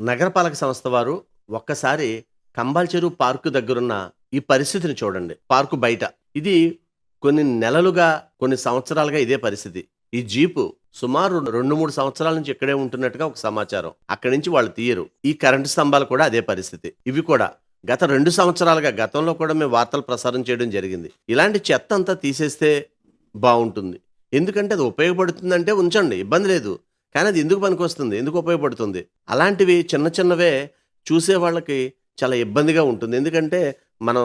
నగరపాలక సంస్థ వారు ఒక్కసారి కంబాల్ చెరువు పార్కు దగ్గరున్న ఈ పరిస్థితిని చూడండి. పార్కు బయట. ఇది కొన్ని నెలలుగా కొన్ని సంవత్సరాలుగా ఇదే పరిస్థితి. ఈ జీపు సుమారు రెండు మూడు సంవత్సరాల నుంచి ఇక్కడే ఉంటున్నట్టుగా ఒక సమాచారం. అక్కడి నుంచి వాళ్ళు తీయరు. ఈ కరెంటు స్తంభాలు కూడా అదే పరిస్థితి. ఇవి కూడా గత రెండు సంవత్సరాలుగా గతంలో కూడా మేము వార్తలు ప్రసారం చేయడం జరిగింది. ఇలాంటి చెత్త అంతా తీసేస్తే బాగుంటుంది. ఎందుకంటే అది ఉపయోగపడుతుందంటే ఉంచండి. ఇబ్బంది లేదు. కానీ అది ఎందుకు పనికొస్తుంది? ఎందుకు ఉపయోగపడుతుంది? అలాంటివి చిన్న చిన్నవే చూసే వాళ్ళకి చాలా ఇబ్బందిగా ఉంటుంది. ఎందుకంటే మనం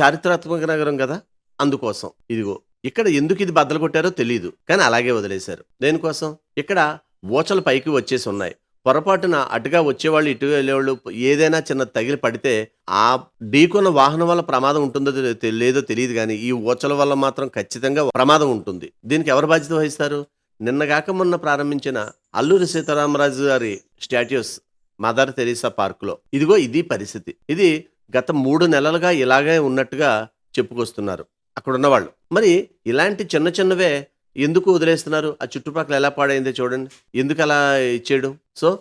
చారిత్రాత్మక నగరం కదా? అందుకోసం. ఇదిగో ఇక్కడ ఎందుకు ఇది బద్దలు కొట్టారో తెలియదు కానీ అలాగే వదిలేశారు. దేనికోసం? ఇక్కడ ఓచలు పైకి వచ్చేసి ఉన్నాయి. పొరపాటున అటుగా వచ్చేవాళ్ళు ఇటు వెళ్ళేవాళ్ళు ఏదైనా చిన్న తగిలి పడితే ఆ ఢీకొన్న వాహనం వల్ల ప్రమాదం ఉంటుందో లేదో తెలియదు కానీ ఈ ఓచల వల్ల మాత్రం ఖచ్చితంగా ప్రమాదం ఉంటుంది. దీనికి ఎవరు బాధ్యత వహిస్తారు? నిన్నగాక మొన్న ప్రారంభించిన అల్లూరి సీతారామరాజు గారి స్టాట్యూస్ మదర్ తెరీసా పార్కులో. ఇదిగో ఇది పరిస్థితి. ఇది గత మూడు నెలలుగా ఇలాగే ఉన్నట్టుగా చెప్పుకొస్తున్నారు అక్కడ ఉన్నవాళ్ళు మరి ఇలాంటి చిన్న చిన్నవే ఎందుకు వదిలేస్తున్నారు? ఆ చుట్టుపక్కల ఎలా పాడైందో చూడండి. ఎందుకు అలా ఇచ్చేయడం? సో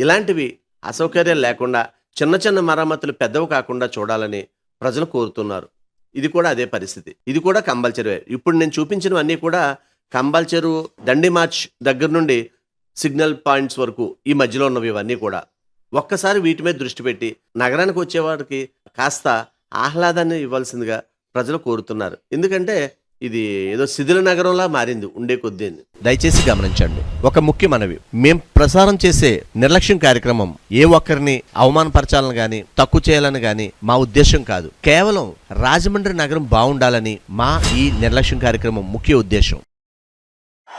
ఇలాంటివి అసౌకర్యం లేకుండా చిన్న చిన్న మరమ్మతులు పెద్దవి కాకుండా చూడాలని ప్రజలు కోరుతున్నారు. ఇది కూడా అదే పరిస్థితి. ఇది కూడా కంపల్సరీ ఇప్పుడు నేను చూపించినవన్నీ కూడా కంబల్చరు చెరువు దండి మార్చ్ దగ్గర నుండి సిగ్నల్ పాయింట్స్ వరకు ఈ మధ్యలో ఉన్నవి ఇవన్నీ కూడా. ఒక్కసారి వీటి మీద దృష్టి పెట్టి నగరానికి వచ్చేవాడికి కాస్త ఆహ్లాదాన్ని ఇవ్వాల్సిందిగా ప్రజలు కోరుతున్నారు. ఎందుకంటే ఇది ఏదో శిథిల నగరంలా మారింది ఉండే కొద్దీ దయచేసి గమనించండి ఒక ముఖ్య మనవి. మేం ప్రసారం చేసే నిర్లక్ష్యం కార్యక్రమం ఏ ఒక్కరిని అవమానపరచాలని గాని తక్కువ చేయాలని గాని మా ఉద్దేశం కాదు. కేవలం రాజమండ్రి నగరం బాగుండాలని మా ఈ నిర్లక్ష్యం కార్యక్రమం ముఖ్య ఉద్దేశం